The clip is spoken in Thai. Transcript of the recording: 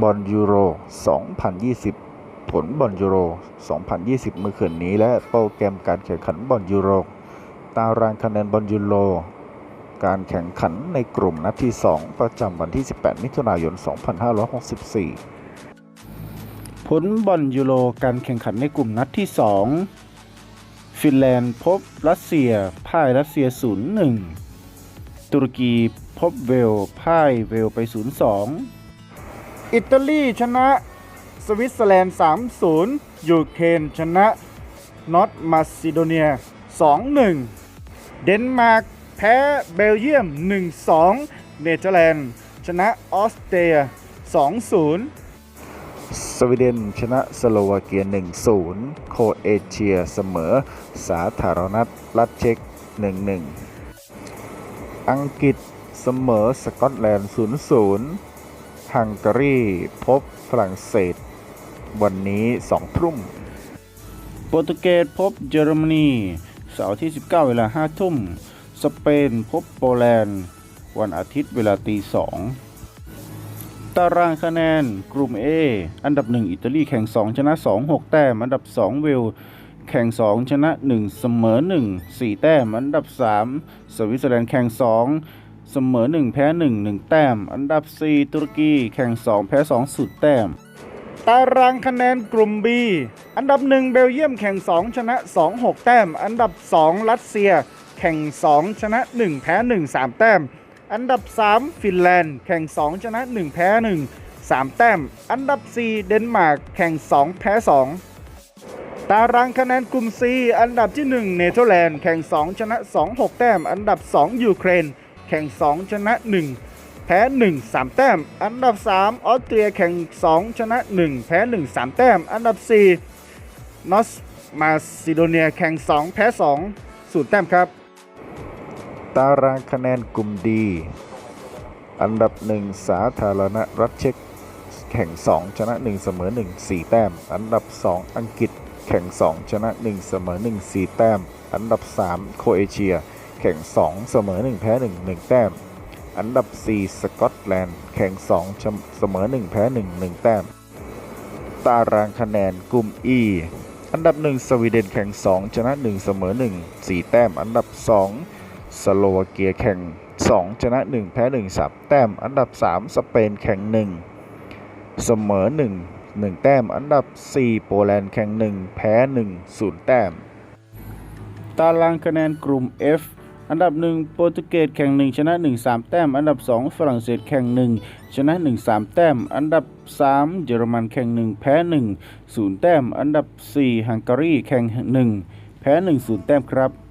บอลยูโร 2020 ผลบอลยูโร 2020 เมื่อคืนนี้ และโปรแกรมการแข่งขันบอลยูโร ตารางคะแนนบอลยูโร การแข่งขันในกลุ่มนัดที่ 2 ประจำวันที่ 18 มิถุนายน 2564 ผลบอลยูโร การแข่งขันในกลุ่มนัดที่ 2 ฟินแลนด์พบรัสเซีย พ่ายรัสเซีย 0-1 ตุรกีพบเวล พ่ายเวลไป 0-2 อิตาลีชนะ สวิตเซอร์แลนด์ 3-0 ยูเครนชนะนอร์ทมาซิโดเนีย 2-1 เดนมาร์กแพ้เบลเยียม 1-2 เนเธอร์แลนด์ชนะออสเตรีย 2-0 สวีเดนชนะสโลวาเกีย 1-0 โคเอเชียเสมอ สาธารณรัฐเช็ก 1-1 อังกฤษเสมอสกอตแลนด์ 0-0 ฮังการีพบฝรั่งเศส วันนี้2ทุ่มโปรตุเกสพบเยอรมนีเสาร์ที่ 19 เวลา5ทุ่ม สเปนพบโปแลนด์ วันอาทิตย์เวลาตี2ตารางคะแนนกลุ่ม A อันดับ 1 อิตาลีแข่ง 2 ชนะ 2 6 แต้ม อันดับ 2 เวล แข่ง 2 ชนะ 1 เสมอ 1 4 แต้ม อันดับ 3 สวิตเซอร์แลนด์แข่ง 2 เสมอ 1 แพ้ 1 1 แต้ม อันดับ 4 ตุรกีแข่ง 2 แพ้2สุดแต้ม ตารางคะแนนกลุ่ม B อันดับ 1 เบลเยียมแข่ง 2 ชนะ 2 6 แต้ม อันดับ 2 รัสเซีย แข่ง 2 ชนะ 1 แพ้ 1 3 แต้ม อันดับ 3 ฟินแลนด์ แข่ง 2 ชนะ 1 แพ้ 1 3 แต้ม อันดับ 4 เดนมาร์กแข่ง 2 แพ้ 2ตารางคะแนนกลุ่ม C อันดับที่ 1 เนเธอร์แลนด์แข่ง 2 ชนะ 2 6 แต้ม อันดับ 2 ยูเครน แข่ง 2 ชนะ 1 แพ้ 1 3 แต้ม อันดับ 3 ออสเตรียแข่ง 2 ชนะ 1 แพ้ 1 3 แต้ม อันดับ 4 นอสมาซิโดเนียแข่ง 2 แพ้ 2 0 แต้มครับ ตารางคะแนนกลุ่มดี อันดับ 1 สาธารณรัฐเช็กแข่ง 2 ชนะ 1 เสมอ 1 4 แต้ม อันดับ 2 อังกฤษแข่ง 2 ชนะ 1 เสมอ 1 4 แต้ม อันดับ 3 โคเอเชีย แข่ง 2 เสมอ 1 แพ้ 1 1 แต้ม อันดับ 4 สกอตแลนด์ แข่ง 2 เสมอ 1 แพ้ 1 1 แต้ม ตารางคะแนนกลุ่ม E อันดับ 1 สวีเดนแข่ง 2 ชนะ 1 เสมอ 1 4 แต้ม อันดับ 2 สโลวาเกียแข่ง 2 ชนะ 1 แพ้ 1 3 แต้ม อันดับ 3 สเปนแข่ง 1 เสมอ 1 1 แต้ม อันดับ 4 โปแลนด์แข่ง 1 แพ้ 1 0 แต้ม ตารางคะแนนกลุ่ม F อันดับ 1 โปรตุเกสแข่ง 1 ชนะ 1 3 แต้ม อันดับ 2 ฝรั่งเศสแข่ง 1 ชนะ 1 3 แต้ม อันดับ 3 เยอรมันแข่ง 1 แพ้ 1 0 แต้ม อันดับ 4 ฮังการีแข่ง 1 แพ้ 1 0 แต้มครับ